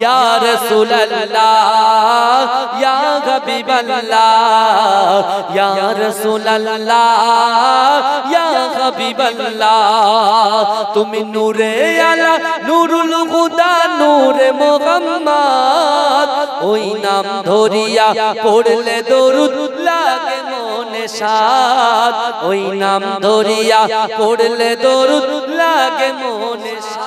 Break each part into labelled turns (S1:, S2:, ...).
S1: يا رسول الله يا حبيب الله يا رسول الله يا حبيب الله তুমি নূরে আলা নূরুল হুদা নূরে মোহাম্মদ ওই নাম ধরিয়া পড়লে দরুদ লাগে মনে সাদ ওই নাম ধরিয়া পড়লে দরুদ লাগে মনে সাদ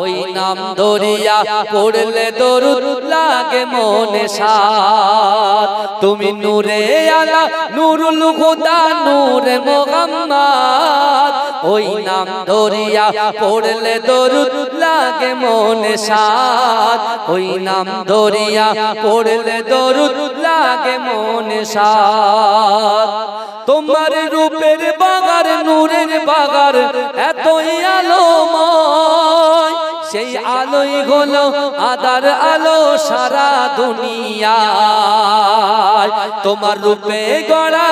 S1: ওই নাম ধরিয়া পড়লে দরুদ লাগে মনে সাদ তুমি নূরে আলা নূরুল হুদা নূরে মোহাম্মদ। ওই নাম ধরিয়া পড়লে দরুদ লাগে মনে সাদ ওই নাম ধরিয়া পড়লে দরুদ লাগে মনে সাদ তোমার রূপের বাগার নূরের বাগার এতই আলোময়। সেই আলোই হলো আদার আলো সারা দুনিয়া তোমার রূপে গড়া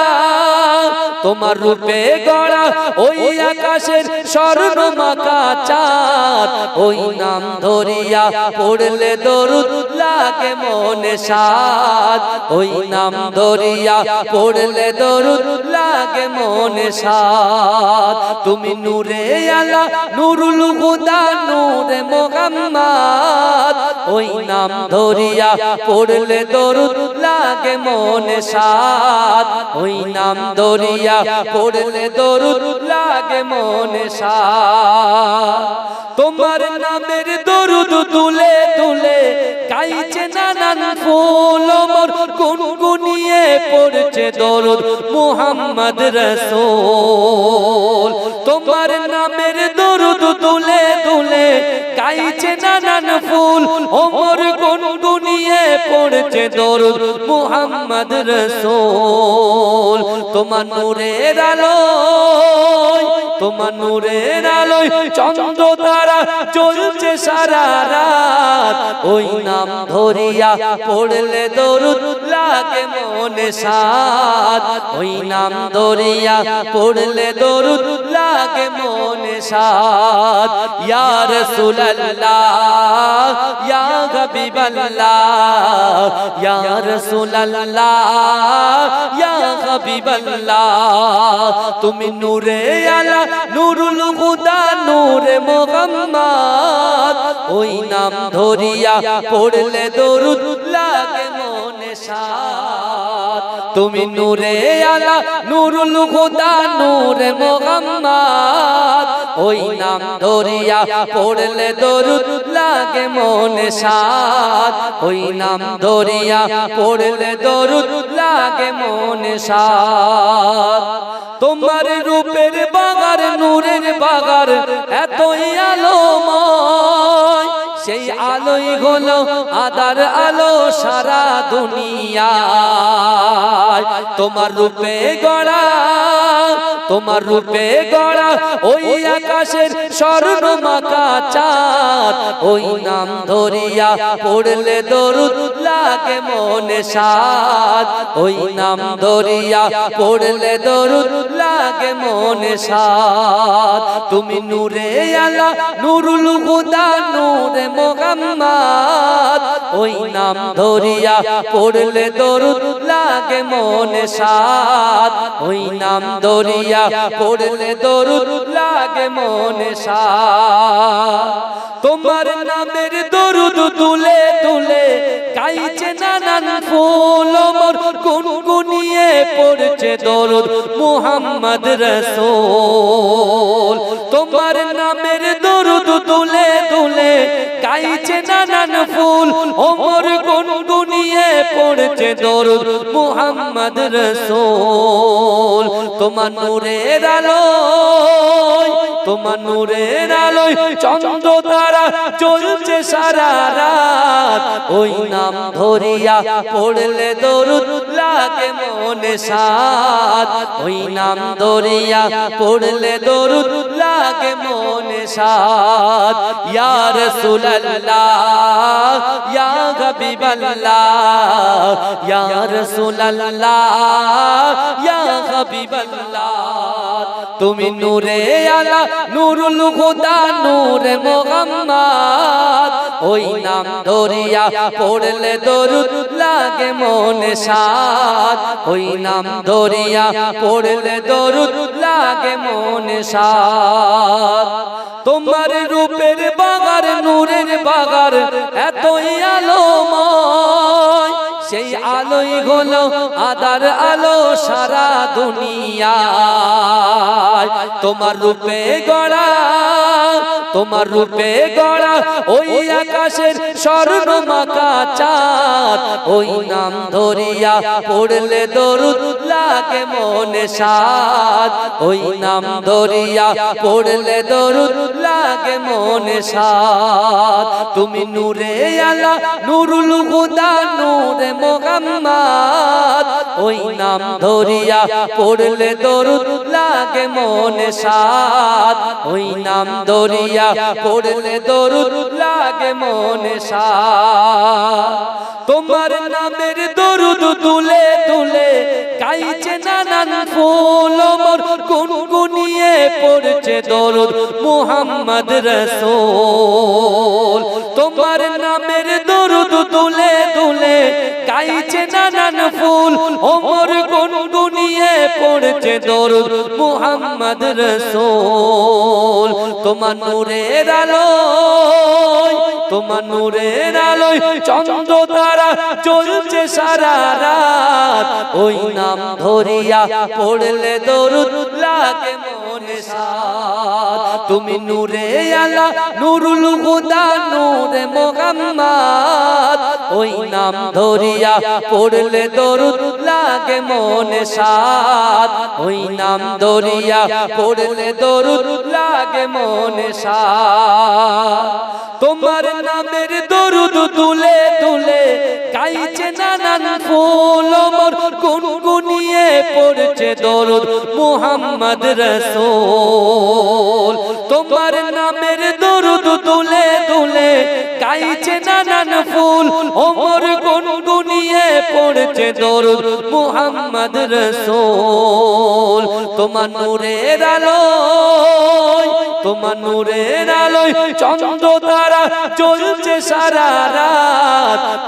S1: তোমার রূপে গড়া ওই আকাশের স্বর্ণ মাকা চাঁদ। ওই নাম ধরিয়া পড়লে দরুদ লাগে মনে সাদ ওই নাম ধরিয়া পড়লে দরুদ লাগে মনে সাদ তুমি নূরে আলা, নুরুল হুদা, নূরে মোহাম্মদ। ওই নাম ধরিয়া পড়লে দরুদ লাগে মনে সাদ ওই নাম ধরিয়া পড়লে দরুদ লাগে মনে সা। তোমার নামের দরুদ তুলে তুলে গাইছে নানান ফুল মোর গুনগুনিয়ে পড়ছে দরদ মুহাম্মদ রসোল। তোমার নামের দরুদ তুলে তুলে গাইছে নানান ফুল। ওমর গুনগুনিয়ে পড়ছে দরুদ মুহাম্মদ রসোল। তোমার নূরের আলোয় তোমার নূরের আলোয় চন্দ্র তারা চলছে সারা রাত। ওই নাম ধরিয়া পড়লে দরুদ লাগে মনে সাদ ওই নাম ধরিয়া পড়লে দরুদ লাগে মনে সাদ ইয়া রাসূলুল্লাহ, ইয়া হাবিবাল্লাহ, ইয়া রাসূলুল্লাহ হাবিবাল্লাহ, তুমি নূরে আলা, নুরুল হুদা, নূরে মোহাম্মদ। ওই নাম ধরিয়া পড়লে দরুদ লাগে মনে সাদ তুমি নূরে আলা, নুরুল হুদা, নূরে মোহাম্মদ। ওই নাম ধরিয়া পড়লে দরুদ লাগে মনে সাদ ওই নাম ধরিয়া পড়লে দরুদ লাগে মনে সাদ তোমার রূপের বাগার, নূরের বাগার, এতই আলোময়। সেই আলোই হলো আদার আলো সারা দুনিয়া তোমার রূপে গড়া তোমার রূপে গড়া ওই আকাশের স্বর্ণ মাকা চাঁদ। ওই নাম ধরিয়া পড়লে দরুদ লাগে মনে সাদ ওই নাম ধরিয়া পড়লে দরুদ লাগে মনে সাদ তুমি নূরে আলা, নুরুল হুদা, নূরে মোহাম্মদ। ওই নাম ধরিয়া পড়লে দরুদ লাগে মনে সাদ ওই নাম ধরিয়া পড়লে দরুদ লাগে মনে তোমার নামের দরুদ তুলে তুলে গাইছে নানান ফুল। মোর গুনগুনিয়ে পড়ছে দরুদ মুহাম্মদ রসূল। তোমার নামের দরুদ তুলে তুলে গাইছে নানান ফুল। ওমর গুনগুনিয়ে পড়ছে দরুদ মুহাম্মদ রসুল। তোমার নূরের আলোয় তোমার নূরের আলোয় চন্দ্র তারা চলছে সারা রাত। ওই নাম ধরিয়া পড়লে দরুদ লাগে মনে সাদ। ওই নাম ধরিয়া পড়লে দরুদ লাগে মনে সাদ। ইয়া রাসূলুল্লাহ হাবিবাল্লাহ, ইয়া রাসূলুল্লাহ হাবিবাল্লাহ। তুমি নূরে আলা, নুরুল হুদা, নূরে মোহাম্মদ। ওই নাম ধরিয়া পড়লে দরুদ লাগে মনে সাদ ওই নাম ধরিয়া পড়লে দরুদ লাগে মনে সাদ তোমার রূপের বাগার, নূরের বাগার, এতই আলোময়। সেই আলোই হলো আদার আলো সারা দুনিয়া। তোমার রূপে গড়া তোমার রূপে গড়া ওই আকাশের স্বর্ণ মাকা চাঁদ। ওই নাম ধরিয়া পড়লে দরুদ লাগে মনে সাদ। ওই নাম ধরিয়া পড়লে দরুদ লাগে মনে সাদ তুমি নূরে আলা, নুরুল হুদা, নূরে মোহাম্মদ। ওই নাম ধরিয়া পড়লে দরুদ লাগে মনে সাদ ওই নাম ধরিয়া পড়লে দরুদ লাগে মনে সাদ তোমার নামের দরুদ তুলে তুলে গাইছে নানান ফুল। মোর গুনগুনিয়ে পড়ছে দরুদ মুহাম্মদ রসূল তোমার নামের দরুদ তুলে তুলে গাইছে নানান ফুল। ওমর গুনগুনিয়ে পড়ছে দরুদ মুহাম্মদ রসূল। তোমার নূরের আলোয়, তোমার নূরের আলোয় চন্দ্র তারা চলছে সারা রাত। ওই নাম ধরিয়া পড়লে দরুদ লাগে মনে সাদ তুমি নূরে আলা, নুরুল হুদা, নূরে মোহাম্মদ। ওই নাম ধরিয়া পড়লে দরুদ লাগে মনে সাদ ওই নাম ধরিয়া পড়লে দরুদ লাগে মনে সাদ তোমার নামের দরুদ তুলে তুলে গাইছে নানান ফুল। মোর গুনগুনিয়ে পড়ছে দরুদ মুহাম্মদ রসূল। তোমার নামের দরুদ তুলে তুলে গাইছে নানান ফুল। ওমর গুনগুনিয়ে পড়ছে দরুদ? মুহাম্মদ রসুল। তোমার নূরের আলোয়, তোমার নূরের আলোয় চন্দ্র তারা চলছে সারা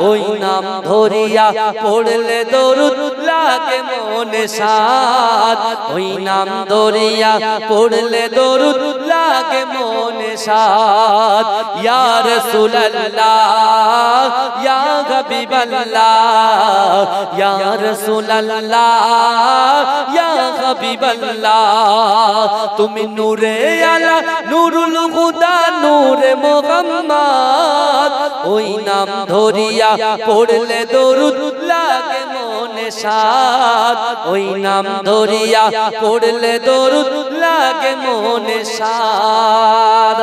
S1: ওই নাম ধরিয়া পড়লে দরুদ লাগে মনে সাদ ওই নাম ধরিয়া পড়লে দরুদ লাগে মনে সাদ ইয়া রাসূলুল্লাহ ইয়া হাবিবাল্লাহ, ইয়া রাসূলুল্লাহ, ইয়া হাবিবাল্লাহ, তুমি নূরে আলা, নুরুল হুদা, নূরে মোহাম্মদ, ওই নাম ধরিয়া পড়লে দরুদ লাগে মনে সাদ ওই নাম ধরিয়া পড়লে দরুদ লাগে মনে সাদ